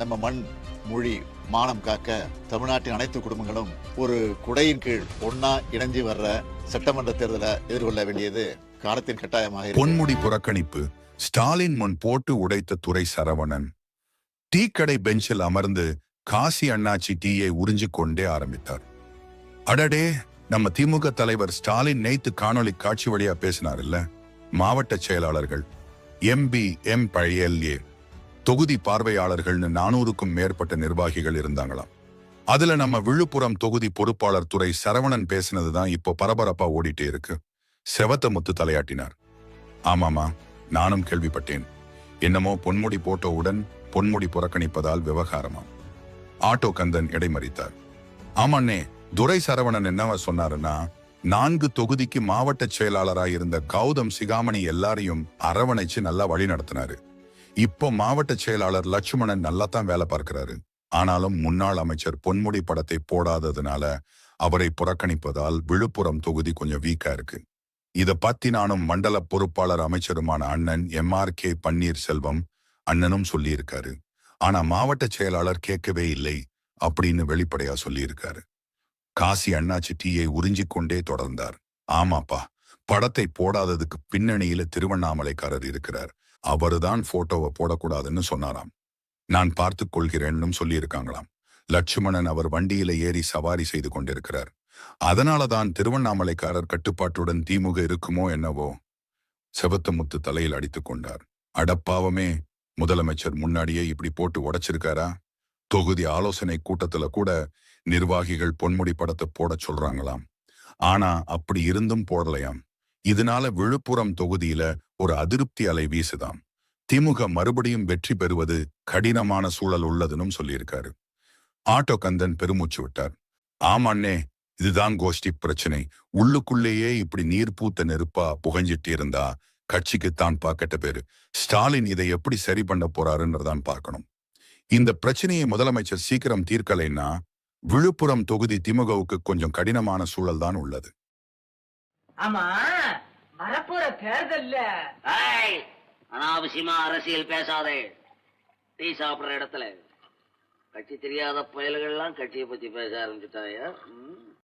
நம்ம மண் மொழி மானம் காக்க தமிழ்நாட்டின் அனைத்து குடும்பங்களும் ஒரு குடையின் கீழ் ஒன்னா இணைஞ்சு வர்ற சட்டமன்ற தேர்தலை எதிர்கொள்ள வேண்டியது காலத்தின் கட்டாயமாக பொன்முடி புறக்கணிப்பு. ஸ்டாலின் முன் போட்டு உடைத்த துறை சரவணன். டீக்கடை பெஞ்சில் அமர்ந்து காசி அண்ணாச்சி டீயை உறிஞ்சு கொண்டே ஆரம்பித்தார். அடடே நம்ம திமுக தலைவர் ஸ்டாலின் நேத்து காணொளி காட்சி வழியா பேசினார் இல்ல? மாவட்ட செயலாளர்கள். எம்பி எம் பழையல்ஏ தொகுதி பார்வையாளர்கள்னு நானூறுக்கும் மேற்பட்ட நிர்வாகிகள் இருந்தாங்களாம். அதுல நம்ம விழுப்புரம் தொகுதி பொறுப்பாளர் துறை சரவணன் பேசினதுதான் இப்போ பரபரப்பா ஓடிட்டே இருக்கு. செவத்த முத்து தலையாட்டினார். ஆமாமா நானும் கேள்விப்பட்டேன். என்னமோ பொன்முடி போட்டவுடன் பொன்முடி புறக்கணிப்பதால் விவகாரமா ஆட்டோ கந்தன் இடைமறித்தார். ஆமாண்ணே துரை சரவணன் என்னவா சொன்னாருன்னா நான்கு தொகுதிக்கு மாவட்ட செயலாளராய் இருந்த கௌதம் சிகாமணி எல்லாரையும் அரவணைச்சு நல்லா வழி நடத்தினாரு. இப்போ மாவட்ட செயலாளர் லட்சுமணன் நல்லா தான் வேலை பார்க்கிறாரு. ஆனாலும் முன்னாள் அமைச்சர் பொன்முடி படத்தை போடாததுனால அவரை புறக்கணிப்பதால் விழுப்புரம் தொகுதி கொஞ்சம் வீக்கா இருக்கு. இத பத்தி நானும் மண்டல பொறுப்பாளர் அமைச்சருமான அண்ணன் எம் ஆர் கே பன்னீர்செல்வம் அண்ணனும் சொல்லியிருக்காரு. ஆனா மாவட்ட செயலாளர் கேட்கவே இல்லை அப்படின்னு வெளிப்படையா சொல்லியிருக்காரு. காசி அண்ணாச்சி டீயை உறிஞ்சிக்கொண்டே தொடர்ந்தார். ஆமாப்பா படத்தை போடாததுக்கு பின்னணியில திருவண்ணாமலைக்காரர் இருக்கிறார். அவருதான் போட்டோவை போடக்கூடாதுன்னு சொன்னாராம். நான் பார்த்துக் கொள்கிறேன்னு சொல்லியிருக்காங்களாம். லட்சுமணன் அவர் வண்டியில ஏறி சவாரி செய்து கொண்டிருக்கிறார். அதனாலதான் திருவண்ணாமலைக்காரர் கட்டுப்பாட்டுடன் திமுக இருக்குமோ என்னவோ? செவத்தமுத்து தலையில் அடித்துக் கொண்டார். அடப்பாவமே முதலமைச்சர் முன்னாடியே இப்படி போட்டு உடைச்சிருக்காரா? தொகுதி ஆலோசனை கூட்டத்துல கூட நிர்வாகிகள் பொன்முடி படத்தை போட சொல்றாங்களாம். ஆனா அப்படி இருந்தும் போடலையாம். இதனால விழுப்புரம் தொகுதியில ஒரு அதிருப்தி அலை வீசுதாம். திமுக மறுபடியும் வெற்றி பெறுவது கடினமான சூழல் உள்ளதுன்னு சொல்லியிருக்காரு. ஆட்டோ கந்தன் பெருமூச்சு விட்டார். ஆமாண்ணே இதுதான் கோஷ்டி பிரச்சனை. உள்ளுக்குள்ளேயே இப்படி நீர் பூத்த நெருப்பா புகஞ்சிட்டு இருந்தா கட்சிக்கு தான் பாக்கெட்ட பேரு. ஸ்டாலின் இதை எப்படி சரி பண்ண போறாருன்றதான் பார்க்கணும். இந்த பிரச்சனையை முதலமைச்சர் சீக்கிரம் தீர்க்கலைன்னா விழுப்புரம் தொகுதி திமுகவுக்கு கொஞ்சம் கடினமான சூழல் தான் உள்ளது. ஆமா வரப்போற ஏய், அனாவசியமா அரசியல் பேசாதே. டீ சாப்பிடுற இடத்துல. கட்சி தெரியாத பயல்கள்லாம் கட்சியை பத்தி பேச ஆரம்பிச்சுட்டாயா.